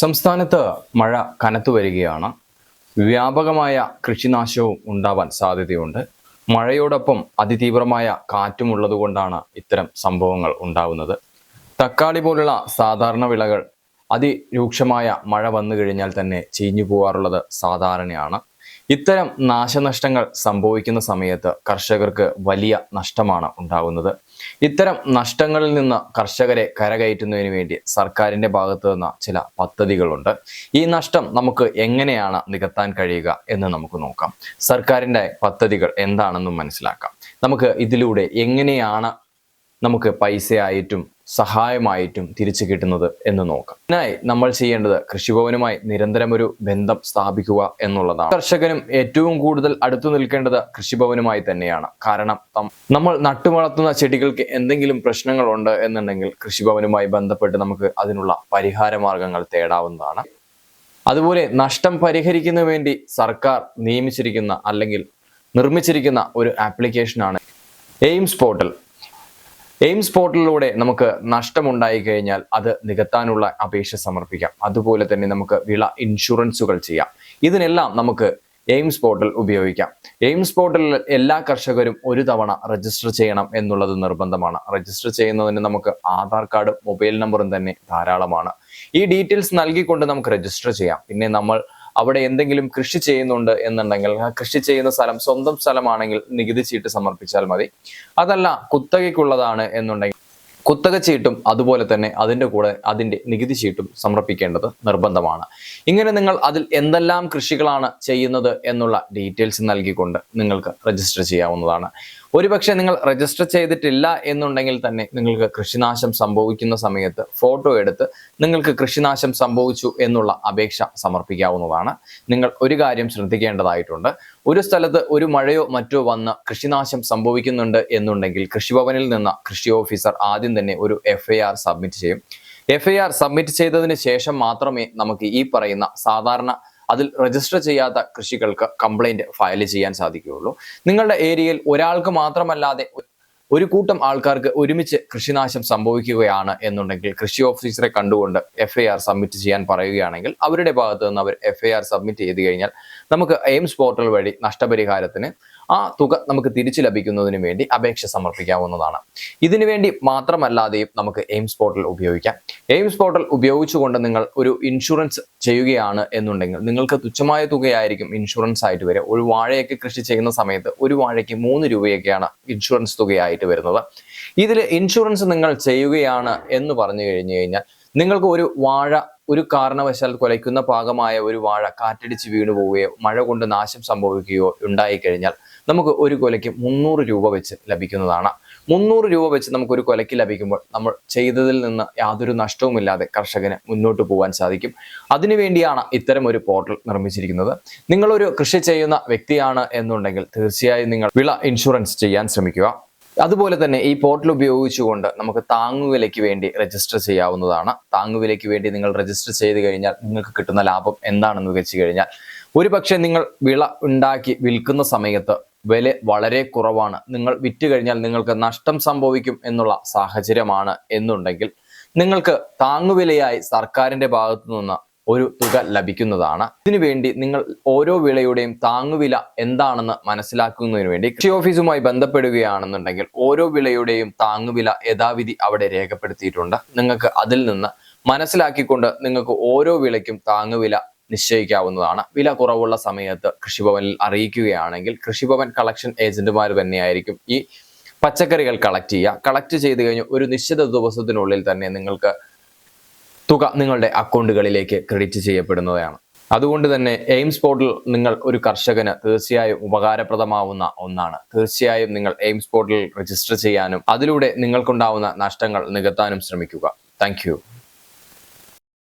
സംസ്ഥാനത്ത് മഴ കനത്തു വരികയാണ്. വ്യാപകമായ കൃഷിനാശവും ഉണ്ടാവാൻ സാധ്യതയുണ്ട്. മഴയോടൊപ്പം അതിതീവ്രമായ കാറ്റും ഉള്ളതുകൊണ്ടാണ് ഇത്തരം സംഭവങ്ങൾ ഉണ്ടാവുന്നത്. തക്കാളി പോലുള്ള സാധാരണ വിളകൾ അതിരൂക്ഷമായ മഴ വന്നു കഴിഞ്ഞാൽ തന്നെ ചീഞ്ഞു പോകാറുള്ളത് സാധാരണയാണ്. ഇത്തരം നാശനഷ്ടങ്ങൾ സംഭവിക്കുന്ന സമയത്ത് കർഷകർക്ക് വലിയ നഷ്ടമാണ് ഉണ്ടാകുന്നത്. ഇത്തരം നഷ്ടങ്ങളിൽ നിന്ന് കർഷകരെ കരകയറ്റുന്നതിന് വേണ്ടി സർക്കാരിന്റെ ഭാഗത്തു നിന്ന് ചില പദ്ധതികളുണ്ട്. ഈ നഷ്ടം നമുക്ക് എങ്ങനെയാണ് നികത്താൻ കഴിയുക എന്ന് നമുക്ക് നോക്കാം. സർക്കാരിന്റെ പദ്ധതികൾ എന്താണെന്നും മനസ്സിലാക്കാം. നമുക്ക് ഇതിലൂടെ എങ്ങനെയാണ് നമുക്ക് പൈസയായിട്ടും സഹായമായിട്ടും തിരിച്ചു കിട്ടുന്നത് എന്ന് നോക്കാം. ഇതിനായി നമ്മൾ ചെയ്യേണ്ടത് കൃഷിഭവനുമായി നിരന്തരം ഒരു ബന്ധം സ്ഥാപിക്കുക എന്നുള്ളതാണ്. കർഷകനും ഏറ്റവും കൂടുതൽ അടുത്തു നിൽക്കേണ്ടത് കൃഷിഭവനുമായി തന്നെയാണ്. കാരണം നമ്മൾ നട്ടുവളർത്തുന്ന ചെടികൾക്ക് എന്തെങ്കിലും പ്രശ്നങ്ങളുണ്ട് എന്നുണ്ടെങ്കിൽ കൃഷിഭവനുമായി ബന്ധപ്പെട്ട് നമുക്ക് അതിനുള്ള പരിഹാര മാർഗങ്ങൾ തേടാവുന്നതാണ്. അതുപോലെ നഷ്ടം പരിഹരിക്കുന്നതിന് വേണ്ടി സർക്കാർ നിയമിച്ചിരിക്കുന്ന അല്ലെങ്കിൽ നിർമ്മിച്ചിരിക്കുന്ന ഒരു ആപ്ലിക്കേഷനാണ് എയിംസ് പോർട്ടൽ. എയിംസ് പോർട്ടലിലൂടെ നമുക്ക് നഷ്ടമുണ്ടായി കഴിഞ്ഞാൽ അത് നികത്താനുള്ള അപേക്ഷ സമർപ്പിക്കാം. അതുപോലെ തന്നെ നമുക്ക് വിള ഇൻഷുറൻസുകൾ ചെയ്യാം. ഇതിനെല്ലാം നമുക്ക് എയിംസ് പോർട്ടൽ ഉപയോഗിക്കാം. എയിംസ് പോർട്ടലിൽ എല്ലാ കർഷകരും ഒരു തവണ രജിസ്റ്റർ ചെയ്യണം എന്നുള്ളത് നിർബന്ധമാണ്. രജിസ്റ്റർ ചെയ്യുന്നതിന് നമുക്ക് ആധാർ കാർഡും മൊബൈൽ നമ്പറും തന്നെ ധാരാളമാണ്. ഈ ഡീറ്റെയിൽസ് നൽകിക്കൊണ്ട് നമുക്ക് രജിസ്റ്റർ ചെയ്യാം. പിന്നെ നമ്മൾ അവിടെ എന്തെങ്കിലും കൃഷി ചെയ്യുന്നുണ്ട് എന്നുണ്ടെങ്കിൽ ആ കൃഷി ചെയ്യുന്ന സ്ഥലം സ്വന്തം സ്ഥലമാണെങ്കിൽ നികുതി ചീട്ട് സമർപ്പിച്ചാൽ മതി. അതല്ല കുത്തകയ്ക്കുള്ളതാണ് എന്നുണ്ടെങ്കിൽ കുത്തക ചീട്ടും അതുപോലെ തന്നെ അതിന്റെ കൂടെ അതിന്റെ നികുതി ചീട്ടും സമർപ്പിക്കേണ്ടത് നിർബന്ധമാണ്. ഇങ്ങനെ നിങ്ങൾ അതിൽ എന്തെല്ലാം കൃഷികളാണ് ചെയ്യുന്നത് എന്നുള്ള ഡീറ്റെയിൽസ് നൽകിക്കൊണ്ട് നിങ്ങൾക്ക് രജിസ്റ്റർ ചെയ്യാവുന്നതാണ്. ഒരുപക്ഷെ നിങ്ങൾ രജിസ്റ്റർ ചെയ്തിട്ടില്ല എന്നുണ്ടെങ്കിൽ തന്നെ നിങ്ങൾക്ക് കൃഷിനാശം സംഭവിക്കുന്ന സമയത്ത് ഫോട്ടോ എടുത്ത് നിങ്ങൾക്ക് കൃഷിനാശം സംഭവിച്ചു എന്നുള്ള അപേക്ഷ സമർപ്പിക്കാവുന്നതാണ്. നിങ്ങൾ ഒരു കാര്യം ശ്രദ്ധിക്കേണ്ടതായിട്ടുണ്ട്. ഒരു സ്ഥലത്ത് ഒരു മഴയോ മറ്റോ വന്ന് കൃഷിനാശം സംഭവിക്കുന്നുണ്ട് എന്നുണ്ടെങ്കിൽ കൃഷിഭവനിൽ നിന്ന് കൃഷി ഓഫീസർ ആദ്യം തന്നെ ഒരു എഫ് സബ്മിറ്റ് ചെയ്യും. എഫ് സബ്മിറ്റ് ചെയ്തതിന് ശേഷം മാത്രമേ നമുക്ക് ഈ പറയുന്ന സാധാരണ അതിൽ രജിസ്റ്റർ ചെയ്യാത്ത കൃഷികൾക്ക് കംപ്ലൈന്റ് ഫയൽ ചെയ്യാൻ സാധിക്കുകയുള്ളൂ. നിങ്ങളുടെ ഏരിയയിൽ ഒരാൾക്ക് മാത്രമല്ലാതെ ഒരു കൂട്ടം ആൾക്കാർക്ക് ഒരുമിച്ച് കൃഷിനാശം സംഭവിക്കുകയാണ് എന്നുണ്ടെങ്കിൽ കൃഷി ഓഫീസറെ കണ്ടുകൊണ്ട് എഫ് ഐ ആർ സബ്മിറ്റ് ചെയ്യാൻ പറയുകയാണെങ്കിൽ അവരുടെ ഭാഗത്ത് നിന്ന് അവർ എഫ് ഐ ആർ സബ്മിറ്റ് ചെയ്ത് കഴിഞ്ഞാൽ നമുക്ക് എയിംസ് പോർട്ടൽ വഴി നഷ്ടപരിഹാരത്തിന് ആ തുക നമുക്ക് തിരിച്ചു ലഭിക്കുന്നതിന് വേണ്ടി അപേക്ഷ സമർപ്പിക്കാവുന്നതാണ്. ഇതിനു വേണ്ടി മാത്രമല്ലാതെയും നമുക്ക് എയിംസ് പോർട്ടൽ ഉപയോഗിക്കാം. എയിംസ് പോർട്ടൽ ഉപയോഗിച്ചുകൊണ്ട് നിങ്ങൾ ഒരു ഇൻഷുറൻസ് ചെയ്യുകയാണ് എന്നുണ്ടെങ്കിൽ നിങ്ങൾക്ക് തുച്ഛമായ തുകയായിരിക്കും ഇൻഷുറൻസ് ആയിട്ട് വരിക. ഒരു വാഴയൊക്കെ കൃഷി ചെയ്യുന്ന സമയത്ത് ഒരു വാഴയ്ക്ക് മൂന്ന് രൂപയൊക്കെയാണ് ഇൻഷുറൻസ് തുകയായിട്ട് വരുന്നത്. ഇതിൽ ഇൻഷുറൻസ് നിങ്ങൾ ചെയ്യുകയാണ് എന്ന് പറഞ്ഞു കഴിഞ്ഞു കഴിഞ്ഞാൽ നിങ്ങൾക്ക് ഒരു വാഴ ഒരു കാരണവശാൽ കൊലയ്ക്കുന്ന പാകമായ ഒരു വാഴ കാറ്റടിച്ച് വീണു പോവുകയോ മഴ കൊണ്ട് നാശം സംഭവിക്കുകയോ ഉണ്ടായി കഴിഞ്ഞാൽ നമുക്ക് ഒരു കൊലയ്ക്ക് മുന്നൂറ് രൂപ വെച്ച് ലഭിക്കുന്നതാണ്. മുന്നൂറ് രൂപ വെച്ച് നമുക്ക് ഒരു കൊലയ്ക്ക് ലഭിക്കുമ്പോൾ നമ്മൾ ചെയ്തതിൽ നിന്ന് യാതൊരു നഷ്ടവുമില്ലാതെ കർഷകന് മുന്നോട്ട് പോകാൻ സാധിക്കും. അതിനുവേണ്ടിയാണ് ഇത്തരം ഒരു പോർട്ടൽ നിർമ്മിച്ചിരിക്കുന്നത്. നിങ്ങളൊരു കൃഷി ചെയ്യുന്ന വ്യക്തിയാണ് എന്നുണ്ടെങ്കിൽ തീർച്ചയായും നിങ്ങൾ വിള ഇൻഷുറൻസ് ചെയ്യാൻ ശ്രമിക്കുക. അതുപോലെ തന്നെ ഈ പോർട്ടൽ ഉപയോഗിച്ചുകൊണ്ട് നമുക്ക് താങ്ങുവിലയ്ക്ക് വേണ്ടി രജിസ്റ്റർ ചെയ്യാവുന്നതാണ്. താങ്ങുവിലയ്ക്ക് വേണ്ടി നിങ്ങൾ രജിസ്റ്റർ ചെയ്ത് കഴിഞ്ഞാൽ നിങ്ങൾക്ക് കിട്ടുന്ന ലാഭം എന്താണെന്ന് വെച്ച് കഴിഞ്ഞാൽ ഒരു നിങ്ങൾ വിള ഉണ്ടാക്കി വിൽക്കുന്ന സമയത്ത് വില വളരെ കുറവാണ്. നിങ്ങൾ വിറ്റ് കഴിഞ്ഞാൽ നിങ്ങൾക്ക് നഷ്ടം സംഭവിക്കും എന്നുള്ള സാഹചര്യമാണ് എന്നുണ്ടെങ്കിൽ നിങ്ങൾക്ക് താങ്ങുവിലയായി സർക്കാരിന്റെ ഭാഗത്തു നിന്ന് ഒരു തുക ലഭിക്കുന്നതാണ്. ഇതിനു വേണ്ടി നിങ്ങൾ ഓരോ വിളയുടെയും താങ്ങുവില എന്താണെന്ന് മനസ്സിലാക്കുന്നതിന് വേണ്ടി കൃഷി ഓഫീസുമായി ബന്ധപ്പെടുകയാണെന്നുണ്ടെങ്കിൽ ഓരോ വിളയുടെയും താങ്ങുവില യഥാവിധി അവിടെ രേഖപ്പെടുത്തിയിട്ടുണ്ട്. നിങ്ങൾക്ക് അതിൽ നിന്ന് മനസ്സിലാക്കിക്കൊണ്ട് നിങ്ങൾക്ക് ഓരോ വിളയ്ക്കും താങ്ങുവില നിശ്ചയിക്കാവുന്നതാണ്. വില കുറവുള്ള സമയത്ത് കൃഷിഭവനിൽ അറിയിക്കുകയാണെങ്കിൽ കൃഷിഭവൻ കളക്ഷൻ ഏജന്റുമാർ തന്നെയായിരിക്കും ഈ പച്ചക്കറികൾ കളക്ട് ചെയ്യുക. കളക്ട് ചെയ്ത് കഴിഞ്ഞ് ഒരു നിശ്ചിത ദിവസത്തിനുള്ളിൽ തന്നെ നിങ്ങൾക്ക് തുക നിങ്ങളുടെ അക്കൗണ്ടുകളിലേക്ക് ക്രെഡിറ്റ് ചെയ്യപ്പെടുന്നതാണ് അതുകൊണ്ട് തന്നെ എയിംസ് പോർട്ടൽ നിങ്ങൾ ഒരു കർഷകന് തീർച്ചയായും ഉപകാരപ്രദമാവുന്ന ഒന്നാണ്. തീർച്ചയായും നിങ്ങൾ എയിംസ് പോർട്ടൽ രജിസ്റ്റർ ചെയ്യാനും അതിലൂടെ നിങ്ങൾക്കുണ്ടാവുന്ന നഷ്ടങ്ങൾ നികത്താനും ശ്രമിക്കുക. താങ്ക്